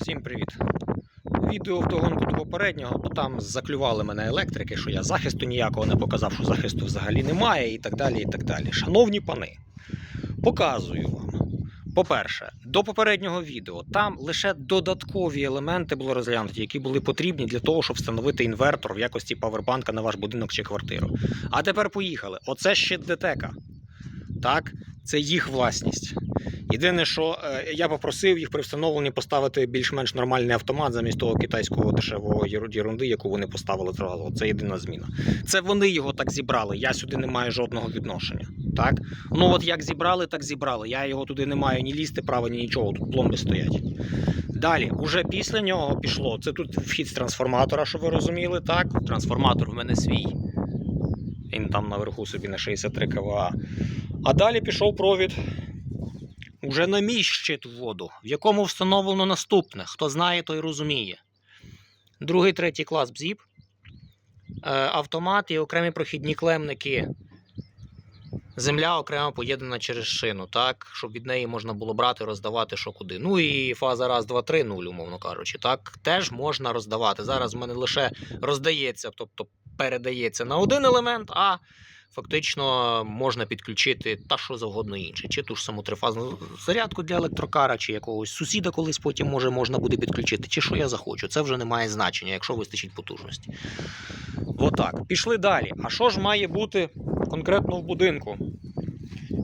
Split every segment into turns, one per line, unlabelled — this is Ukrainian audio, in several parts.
Всім привіт! Відео вдогонку до попереднього, бо там заклювали мене електрики, що я захисту ніякого не показав, що захисту взагалі немає, і так далі. і так далі. Шановні пани, показую вам. По-перше, до попереднього відео там лише додаткові елементи були розглянуті, які були потрібні для того, щоб встановити інвертор в якості павербанка на ваш будинок чи квартиру. А тепер поїхали. Оце ще ДТЕКа. Так, це їх власність. Єдине, що е, я попросив їх при встановленні поставити більш-менш нормальний автомат замість того китайського дешевого єрунди, яку вони поставили зразу. Це єдина зміна. Це вони його так зібрали. Я сюди не маю жодного відношення. Так? Ну от як зібрали, так зібрали. Я його туди не маю ні лізти права, ні нічого. Тут пломби стоять. Далі, уже після нього пішло. Це тут вхід з трансформатора, щоб ви розуміли, так? Трансформатор в мене свій. Він там наверху собі на 63 кВА. А далі пішов провід уже на мій щит вводу, в якому встановлено наступне. Хто знає, той розуміє. Другий, третій клас БЗІП, е, автомат і окремі прохідні клемники. Земля окремо поєднана через шину, так, щоб від неї можна було брати, роздавати що куди. Ну і фаза раз, два, три, нуль, умовно кажучи, так, теж можна роздавати. Зараз в мене лише роздається, тобто передається на один елемент, а фактично можна підключити та що завгодно інше, чи ту ж саму трифазну зарядку для електрокара, чи якогось сусіда колись потім може можна буде підключити, чи що я захочу. Це вже не має значення, якщо вистачить потужності. Отак. Пішли далі. А що ж має бути конкретно в будинку?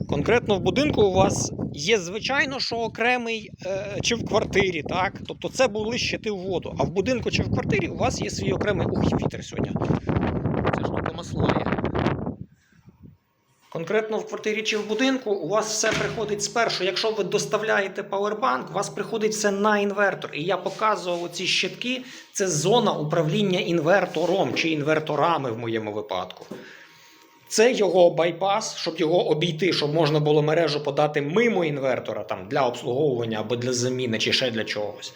Конкретно в будинку у вас є, звичайно, що окремий е, чи в квартирі, так? Тобто це були щити в воду. А в будинку чи в квартирі у вас є свій окремий. Ух, вітер сьогодні. Це ж на маслає. Конкретно в квартирі чи в будинку у вас все приходить спершу. Якщо ви доставляєте павербанк, у вас приходить все на інвертор. І я показував ці щитки. Це зона управління інвертором чи інверторами в моєму випадку. Це його байпас, щоб його обійти, щоб можна було мережу подати мимо інвертора там, для обслуговування або для заміни, чи ще для чогось.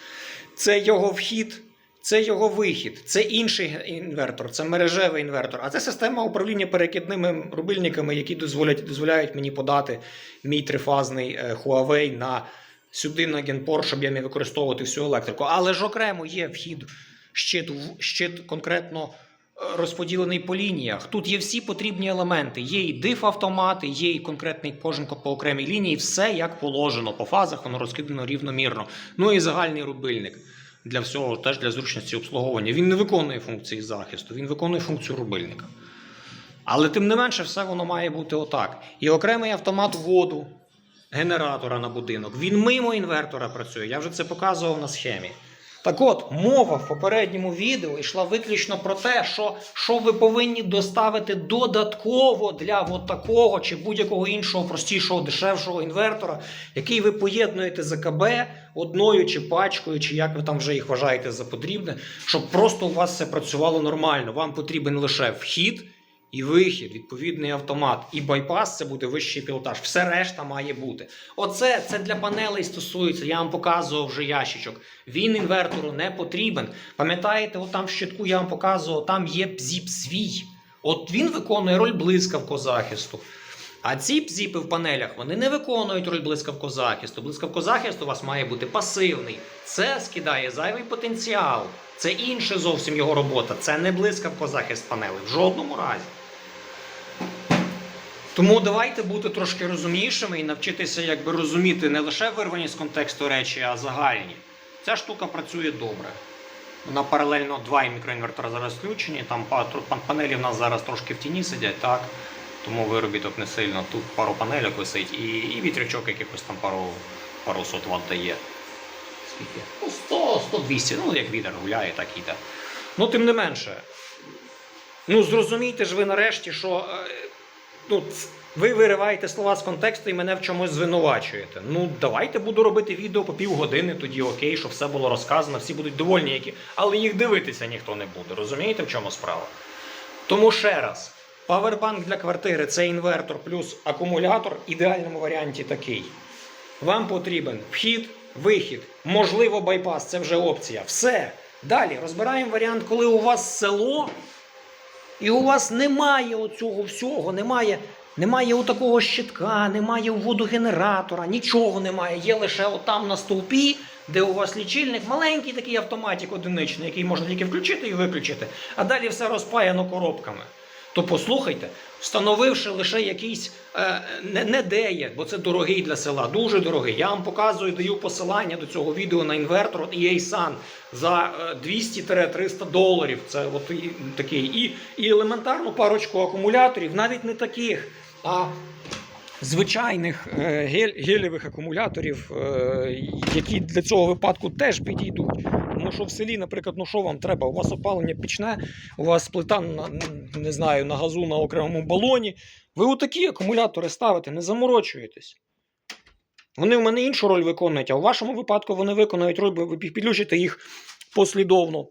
Це його вхід, це його вихід, це інший інвертор, це мережевий інвертор. А це система управління перекидними рубильниками, які дозволять, дозволяють мені подати мій трифазний е, Huawei на сюди на генпор, щоб я міг використовувати всю електрику. Але ж окремо є вхід, щит, щит конкретно е, розподілений по лініях. Тут є всі потрібні елементи. Є і диф-автомати, є і конкретний кожен по окремій лінії. Все як положено. По фазах воно розкидано рівномірно. Ну і загальний рубильник для всього, теж для зручності обслуговування. Він не виконує функції захисту, він виконує функцію рубильника. Але тим не менше, все воно має бути отак. І окремий автомат воду генератора на будинок. Він мимо інвертора працює. Я вже це показував на схемі. Так от, мова в попередньому відео йшла виключно про те, що, що ви повинні доставити додатково для от такого чи будь-якого іншого простішого, дешевшого інвертора, який ви поєднуєте з АКБ одною чи пачкою, чи як ви там вже їх вважаєте за потрібне, щоб просто у вас все працювало нормально. Вам потрібен лише вхід і вихід, відповідний автомат. І байпас це буде вищий пілотаж. Все решта має бути. Оце це для панелей стосується. Я вам показував вже ящичок. Він інвертору не потрібен. Пам'ятаєте, от там в щитку я вам показував, там є бзіп свій. От він виконує роль блискавкозахисту. А ці бзіпи в панелях вони не виконують роль блискавкозахисту. Блискавкозахист у вас має бути пасивний. Це скидає зайвий потенціал. Це інше зовсім його робота. Це не блискавкозахист панелей. В жодному разі. Тому давайте бути трошки розумнішими і навчитися якби розуміти не лише вирвані з контексту речі, а загальні. Ця штука працює добре. Вона паралельно два мікроінвертора зараз включені. Там панелі в нас зараз трошки в тіні сидять, так? Тому виробіток не сильно. Тут пару панельок висить і, і вітрячок якихось там пару, пару сот ватт дає. Скільки? Ну, 100, 100, 200, ну як вітер гуляє, так іде. Ну, тим не менше. Ну, зрозумійте ж ви нарешті, що е, ну, ви вириваєте слова з контексту і мене в чомусь звинувачуєте. Ну, давайте буду робити відео по півгодини, тоді окей, щоб все було розказано, всі будуть довольні, які, але їх дивитися ніхто не буде. Розумієте, в чому справа? Тому ще раз, павербанк для квартири це інвертор плюс акумулятор в ідеальному варіанті такий. Вам потрібен вхід, вихід, можливо, байпас, це вже опція. Все. Далі розбираємо варіант, коли у вас село, і у вас немає оцього всього, немає, немає такого щитка, немає водогенератора, нічого немає. Є лише отам на стовпі де у вас лічильник, маленький такий автоматик одиничний, який можна тільки включити і виключити, а далі все розпаяно коробками. То послухайте, встановивши лише якийсь е, не, не деє, бо це дорогий для села, дуже дорогий. Я вам показую, даю посилання до цього відео на інвертор от EA Sun за е, 200-300 доларів. Це от і, такий. І, і елементарну парочку акумуляторів, навіть не таких, а звичайних е, гель, гелєвих акумуляторів, е, які для цього випадку теж підійдуть. Тому що в селі, наприклад, ну що вам треба? У вас опалення пічне, у вас плита на, не знаю, на газу на окремому балоні. Ви отакі акумулятори ставите, не заморочуєтесь. Вони в мене іншу роль виконують, а в вашому випадку вони виконують роль, ви підключите їх послідовно,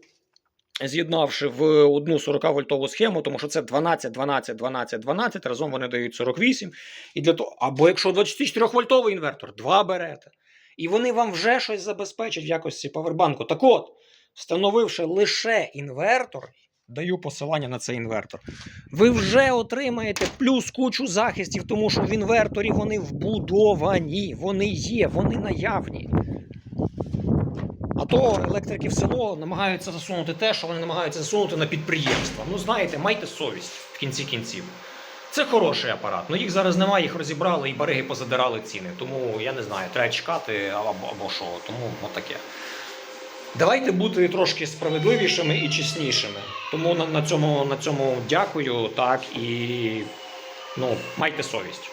з'єднавши в одну 40-вольтову схему, тому що це 12, 12, 12, 12, разом вони дають 48. І для того, або якщо 24-вольтовий інвертор, два берете. І вони вам вже щось забезпечать в якості павербанку. Так от, встановивши лише інвертор, даю посилання на цей інвертор, ви вже отримаєте плюс кучу захистів, тому що в інверторі вони вбудовані, вони є, вони наявні. А то електрики в село намагаються засунути те, що вони намагаються засунути на підприємства. Ну, знаєте, майте совість в кінці кінців. Це хороший апарат. Ну їх зараз немає, їх розібрали і бариги позадирали ціни. Тому я не знаю, треба чекати або, або що. Тому отаке. Давайте бути трошки справедливішими і чеснішими. Тому на, на, цьому, на цьому дякую, так і ну, майте совість.